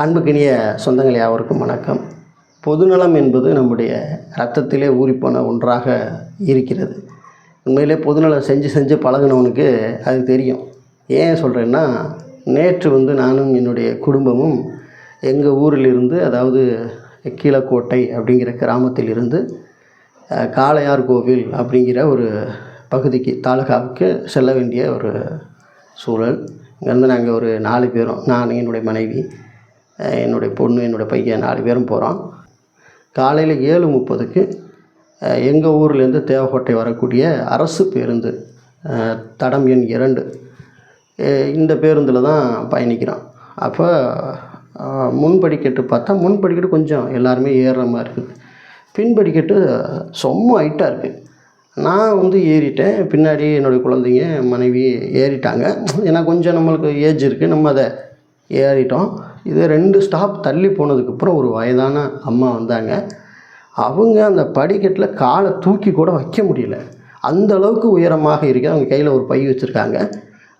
அன்புக்கினிய சொந்தங்கள் யாவருக்கும் வணக்கம். பொதுநலம் என்பது நம்முடைய ரத்தத்திலே ஊறிப்போன ஒன்றாக இருக்கிறது. உண்மையிலே பொதுநலம் செஞ்சு செஞ்சு பழகுனவனுக்கு அது தெரியும். ஏன் சொல்கிறேன்னா நேற்று வந்து நானும் என்னுடைய குடும்பமும் எங்கள் ஊரிலிருந்து அதாவது கீழக்கோட்டை அப்படிங்கிற கிராமத்தில் இருந்து காளையார் கோவில் அப்படிங்கிற ஒரு பகுதிக்கு தாலுகாவுக்கு செல்ல வேண்டிய ஒரு சூழல். இங்கேருந்து நாங்கள் ஒரு நாலு பேரும் நான் என்னுடைய மனைவி என்னுடைய பொண்ணு என்னுடைய பையன் நாலு பேரும் போகிறோம் காலையில் ஏழு முப்பதுக்கு எங்கள் ஊர்லேருந்து தேவக்கோட்டை வரக்கூடிய அரசு பேருந்து தடம் எண் இரண்டு இந்த பேருந்தில் தான் பயணிக்கிறோம். அப்போ முன்படிக்கட்டு பார்த்தா முன்படிக்கட்டு கொஞ்சம் எல்லாருமே ஏறுற மாதிரி இருக்குது. பின்படிக்கட்டு செம்ம ஹைட்டாக இருக்குது நான் வந்து ஏறிட்டேன். பின்னாடி என்னுடைய குழந்தைங்க மனைவி ஏறிட்டாங்க. ஏன்னா கொஞ்சம் நம்மளுக்கு ஏஜ் இருக்குது நம்ம அதை ஏறிட்டோம். இது ரெண்டு ஸ்டாப் தள்ளி போனதுக்கப்புறம் ஒரு வயதான அம்மா வந்தாங்க. அவங்க அந்த படிக்கட்டில் காலை தூக்கி கூட வைக்க முடியல. அந்த அளவுக்கு உயரமாக இருக்குது அவங்க கையில் ஒரு பை வச்சுருக்காங்க.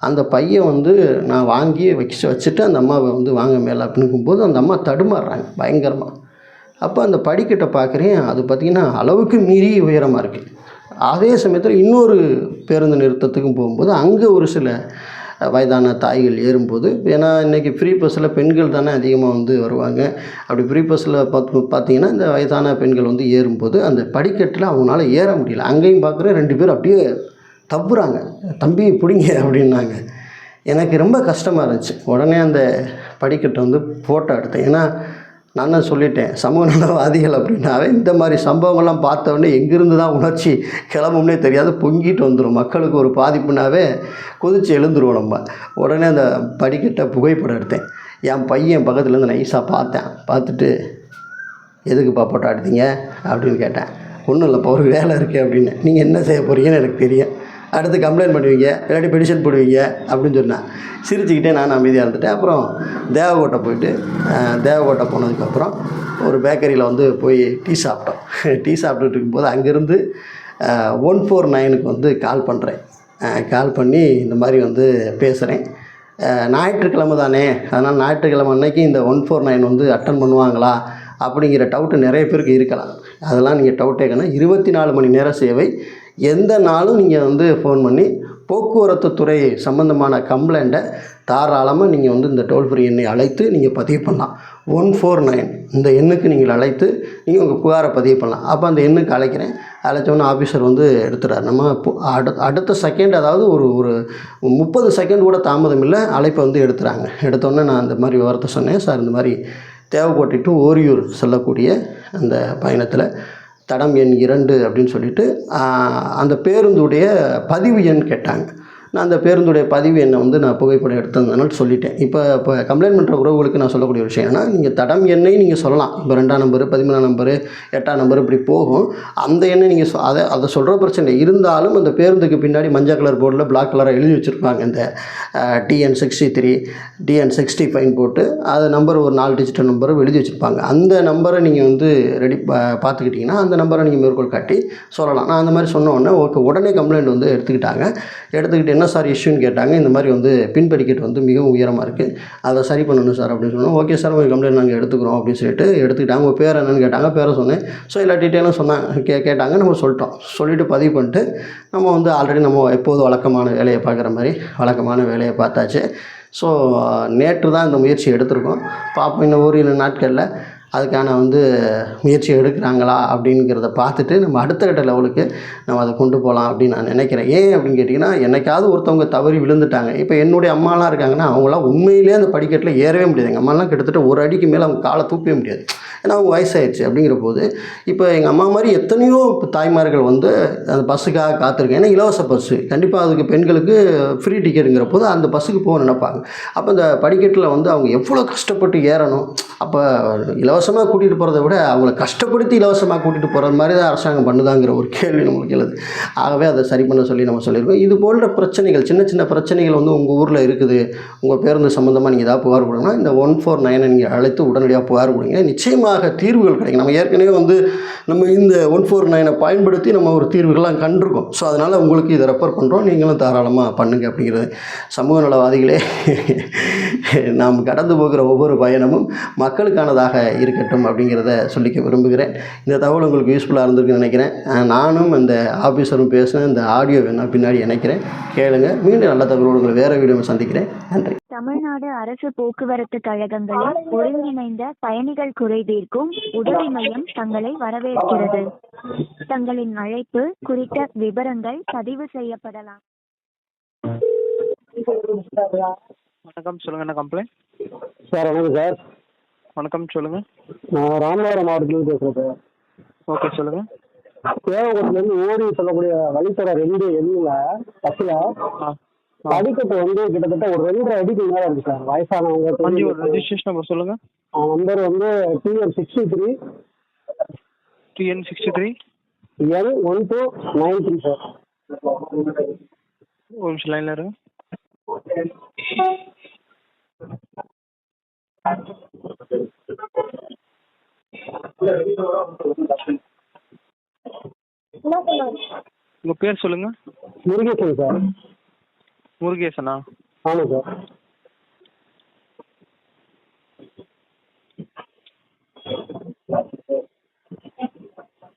அந்த பையை வந்து நான் வாங்கி வச்சு வச்சுட்டு அந்த அம்மாவை வந்து வாங்க மேலே அப்படிங்கும்போது அந்த அம்மா தடுமாறுறாங்க பயங்கரமாக அப்போ அந்த படிக்கட்டை பார்க்குறேன் அது பார்த்திங்கன்னா அளவுக்கு மீறி உயரமாக இருக்குது அதே சமயத்தில் இன்னொரு பேருந்து நிறுத்தத்துக்கும் போகும்போது அங்கே ஒரு சில வயதான தாய்கள் ஏறும்போது ஏன்னா இன்றைக்கி ஃப்ரீ பஸ்ஸில் பெண்கள் தானே அதிகமாக வந்து வருவாங்க. அப்படி ஃப்ரீ பஸ்ஸில் பார்த்து பார்த்தீங்கன்னா இந்த வயதான பெண்கள் வந்து ஏறும்போது அந்த படிக்கட்டில் அவங்களால ஏற முடியல. அங்கேயும் பார்க்குறேன் ரெண்டு பேர் அப்படியே தப்புறாங்க தம்பி பிடிங்க அப்படின்னாங்க. எனக்கு ரொம்ப கஷ்டமாக இருந்துச்சு. உடனே அந்த படிக்கட்டை வந்து ஃபோட்டோ எடுத்தேன் ஏன்னா நான் தான் சொல்லிட்டேன்? சமூக நலவாதிகள் அப்படின்னாவே இந்த மாதிரி சம்பவங்கள்லாம் பார்த்தோன்னே எங்கேருந்து தான் உணர்ச்சி கிளம்பும்னே தெரியாது. பொங்கிட்டு வந்துடும் மக்களுக்கு ஒரு பாதிப்புனாவே கொதிச்சு எழுந்துருவோம் நம்ம. உடனே அந்த படிக்கட்டை புகைப்படம் எடுத்தேன். என் பையன் பக்கத்துலேருந்து நைஸாக பார்த்தேன். பார்த்துட்டு எதுக்குப்பா போட்டோ எடுத்தீங்க? அப்படின்னு கேட்டேன். ஒன்றும் இல்லைப்பா ஒரு வேலை இருக்குது அப்படின்னு. நீங்கள் என்ன செய்ய போகிறீங்கன்னு எனக்கு தெரியும். அடுத்து கம்ப்ளைண்ட் பண்ணுவீங்க இல்லாட்டி பெடிஷன் போடுவீங்க அப்படின்னு சொன்னேன் சிரிச்சுக்கிட்டே நான் அமைதியாக இருந்துட்டேன். அப்புறம் தேவகோட்டை போயிட்டு தேவகோட்டை போனதுக்கப்புறம் ஒரு பேக்கரியில் வந்து போய் டீ சாப்பிட்டோம். டீ சாப்பிட்டுட்டு இருக்கும்போது அங்கேருந்து ஒன் ஃபோர் நைனுக்கு வந்து கால் பண்ணுறேன் கால் பண்ணி இந்த மாதிரி வந்து பேசுகிறேன் ஞாயிற்றுக்கிழமை தானே அதனால் ஞாயிற்றுக்கிழமை அன்னைக்கு இந்த ஒன் ஃபோர் நைன் வந்து அட்டன் பண்ணுவாங்களா அப்படிங்கிற டவுட்டு நிறைய பேருக்கு இருக்கலாம். அதெல்லாம் நீங்கள் டவுட் கேட்கணும் இருபத்தி நாலு மணி நேர சேவை எந்த நாளும் நீங்கள் வந்து ஃபோன் பண்ணி போக்குவரத்து துறை சம்மந்தமான கம்ப்ளைண்ட்டை தாராளமாக நீங்கள் வந்து இந்த டோல் ஃப்ரீ எண்ணை அழைத்து நீங்கள் பதிவு பண்ணலாம். ஒன் ஃபோர் நைன் இந்த எண்ணுக்கு நீங்கள் அழைத்து நீங்கள் உங்கள் புகாரை பதிவு பண்ணலாம். அப்போ அந்த எண்ணுக்கு அழைக்கிறேன். அழைச்சோன்னே ஆஃபீஸர் வந்து எடுத்துறாரு நம்ம பு- அடுத்த அடுத்த செகண்ட் அதாவது ஒரு ஒரு முப்பது செகண்ட் கூட தாமதம் இல்லை. அழைப்பை வந்து எடுத்துகிறாங்க எடுத்தோன்னே நான் இந்த மாதிரி விவரத்தை சொன்னேன். சார் இந்த மாதிரி தேவைப்பட்டு ஓரியூர் செல்லக்கூடிய அந்த பயணத்தில் தடம் எண் இரண்டு அப்படின்னு சொல்லிட்டு அந்த பேருந்துடைய பதிவு எண் கேட்டாங்க. நான் அந்த பேருந்துடைய பதிவு என்னை வந்து நான் புகைப்படம் எடுத்ததுனால சொல்லிட்டேன். இப்போ இப்போ கம்ப்ளைண்ட் பண்ணுற உறவுகளுக்கு நான் சொல்லக்கூடிய விஷயம் என்னன்னா நீங்கள் தடம் எண்ணையும் நீங்கள் சொல்லலாம். இப்போ ரெண்டாம் நம்பரு பதிமூணாம் நம்பரு எட்டாம் நம்பர் இப்படி போகும். அந்த எண்ணெய் நீங்கள் சொ அதை அதை சொல்கிற பிரச்சனை இருந்தாலும் அந்த பேருந்துக்கு பின்னாடி மஞ்சள் கலர் போர்டில் பிளாக் கலராக எழுதி வச்சுருப்பாங்க. இந்த TN sixty three TN sixty five போட்டு அதை நம்பர் ஒரு நாலு டிஜிட்டல் நம்பரும் எழுதி வச்சுருப்பாங்க. அந்த நம்பரை நீங்கள் வந்து ரெடி பார்த்துக்கிட்டிங்கன்னா அந்த நம்பரை நீங்கள் மேற்கோள் காட்டி சொல்லலாம். நான் அந்த மாதிரி சொன்ன உடனே ஓகே உடனே கம்ப்ளைண்ட் வந்து எடுத்துக்கிட்டாங்க. எடுத்துக்கிட்டு என்ன சார் இஷ்யூன்னு கேட்டாங்க. இந்த மாதிரி வந்து பின் படிக்கட்டு வந்து மிகவும் உயரமாக இருக்குது அதை சரி பண்ணணும் சார் அப்படின்னு சொன்னோம். ஓகே சார் உங்கள் கம்ப்ளைண்ட் நாங்கள் எடுத்துக்கிறோம் அப்படின்னு சொல்லிட்டு எடுத்துக்கிட்டாங்க. உங்கள் பேர் என்னன்னு கேட்டாங்க. பேரை சொன்னேன். ஸோ எல்லா டீட்டெயிலும் சொன்னாங்க. கே கேட்டாங்க. நம்ம சொல்லிட்டோம். சொல்லிவிட்டு பதிவு பண்ணிட்டு நம்ம வந்து ஆல்ரெடி நம்ம எப்போதும் வழக்கமான வேலையை பார்க்குற மாதிரி வழக்கமான வேலையை பார்த்தாச்சு. ஸோ நேற்று தான் இந்த முயற்சி எடுத்திருக்கோம். பார்ப்போம். இன்னும் ஓரிரு நாட்களில் அதுக்கான வந்து முயற்சி எடுக்கிறாங்களா அப்படிங்கிறத பார்த்துட்டு நம்ம அடுத்த கட்ட லெவலுக்கு நம்ம அதை கொண்டு போகலாம் அப்படின்னு நான் நினைக்கிறேன். ஏன் அப்படின்னு கேட்டிங்கன்னா என்னைக்காவது ஒருத்தவங்க தவறி விழுந்துட்டாங்க. இப்போ என்னுடைய அம்மாலாம் இருக்காங்கன்னா அவங்களாம் உண்மையிலே அந்த படிக்கட்டில் ஏறவே முடியாது. எங்கள் அம்மாலாம் கிட்டத்தட்ட ஒரு அடிக்கு மேலே அவங்க காலை தூக்கவே முடியாது. ஏன்னா அவங்க வயசாயிடுச்சு அப்படிங்கிற போது இப்போ எங்கள் அம்மா மாதிரி எத்தனையோ இப்போ தாய்மார்கள் வந்து அந்த பஸ்ஸுக்காக காத்திருக்கேன் ஏன்னா இலவச பஸ்ஸு. கண்டிப்பாக அதுக்கு பெண்களுக்கு ஃப்ரீ டிக்கெட்டுங்கிற போது அந்த பஸ்ஸுக்கு போக நினைப்பாங்க. அப்போ இந்த படிக்கட்டில் வந்து அவங்க எவ்வளோ கஷ்டப்பட்டு ஏறணும்? அப்போ இலவச இலவசமாக கூட்டிகிட்டு போகிறத விட அவங்கள கஷ்டப்படுத்தி இலவசமாக கூட்டிகிட்டு போகிற மாதிரி தான் அரசாங்கம் பண்ணுதாங்கிற ஒரு கேள்வி நம்மளுக்கு எழுது. ஆகவே அதை சரி பண்ண சொல்லி நம்ம சொல்லியிருக்கோம். இது போன்ற பிரச்சனைகள் சின்ன சின்ன பிரச்சனைகள் வந்து உங்கள் ஊரில் இருக்குது. உங்கள் பேருந்து சம்மந்தமாக நீங்கள் ஏதாவது புகார் கொடுங்கன்னா இந்த ஒன் ஃபோர் நைனை நீங்கள் அழைத்து உடனடியாக புகார் கொடுங்க. நிச்சயமாக தீர்வுகள் கிடைக்கும். நம்ம ஏற்கனவே வந்து நம்ம இந்த ஒன் ஃபோர் நைனை பயன்படுத்தி நம்ம ஒரு தீர்வுகள்லாம் கண்டிருக்கோம். ஸோ அதனால் உங்களுக்கு இதை ரெஃபர் பண்ணுறோம் நீங்களும் தாராளமாக பண்ணுங்க அப்படிங்கிறது சமூக நலவாதிகளே. நாம் கடந்து போகிற ஒவ்வொரு பயணமும் மக்களுக்கானதாக இருக்கட்டும் அப்படிங்கிறத சொல்லிக்க விரும்புகிறேன். இந்த தகவல் உங்களுக்கு யூஸ்ஃபுல்லாக இருந்திருக்குன்னு நினைக்கிறேன். நானும் அந்த ஆஃபீஸரும் பேசின இந்த ஆடியோ வேணால் பின்னாடி இணைக்கிறேன். கேளுங்க. மீண்டும் நல்ல தகவலோடு உங்களை வேறு வீடியோ சந்திக்கிறேன். நன்றி. தமிழ்நாடு அரசு போக்குவரத்து கழகங்களில் ஒருங்கிணைந்த பயணிகள் குறை தீர்க்கும் உதவி மையம் தங்களை வரவேற்கிறது. தங்களின் அழைப்பு குறித்த விவரங்கள் பதிவு செய்யப்படலாம். வணக்கம். சொல்லுங்க என்ன கம்ப்ளைண்ட் சார் வணக்கம் சார். வணக்கம் சொல்லுங்க. நான் ராமநாதபுரம் மாவட்டத்துலேருந்து பேசுகிறேன் சார். ஓகே சொல்லுங்க. தேவகோட்டிலேருந்து ஓடி சொல்லக்கூடிய வழித்தட ரெண்டு எண்ணில் பஸ்ஸில் படிக்கட்டு வந்து கிட்டத்தட்ட ஒரு ரெண்டரை அடிக்கு மேலே இருக்கு சார். வயசானவங்க ஒரு ரெஜிஸ்ட்ரேஷன் நம்பர் சொல்லுங்க. நம்பர் வந்து TN sixty three TN sixty three N one two nine three sir ஒரு நிமிஷம் லைனில் இருங்க. உங்கள் பேர் சொல்லுங்க. முருகேசன் சார். முருகேசனா? ஆமாம் சார்.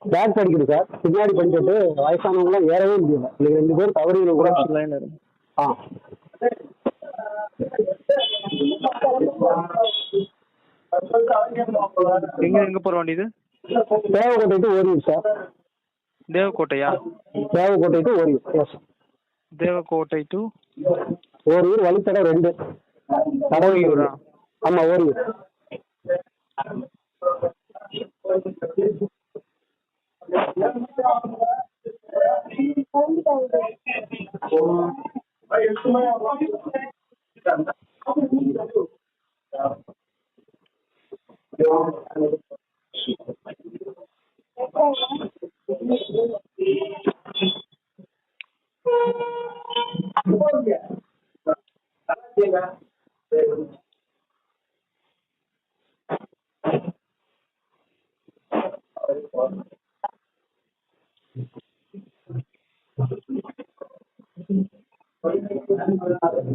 பேக் படிக்குது சார்? பின்னாடி படிக்கட்டு வயசானவங்களாம் ஏறவே முடியல. இன்னைக்கு ரெண்டு பேர் தவறிகள் ஒரு கூட இருங்க. ஆ. எங்கே எங்கே போகிற வண்டி இது? Devakottai to Oriyur sir தேவக்கோட்டையா Devakottai to Oriyur yes Devakottai to Oriyur வழித்தடம் ரெண்டு. ஓரியூரா? ஆமாம் ஓரியூர்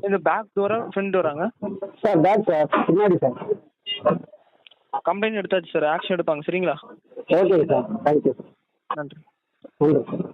இந்த பேக் டோரா ஃப்ரண்ட் டோராங்க சார் பேக் சார் பின்னாடி சார் கம்ப்ளைண்ட் எடுத்தாச்சு சார் ஆக்ஷன் எடுப்பாங்க சரிங்களா? ஓகே சார் தேங்க்யூ நன்றி. நன்றி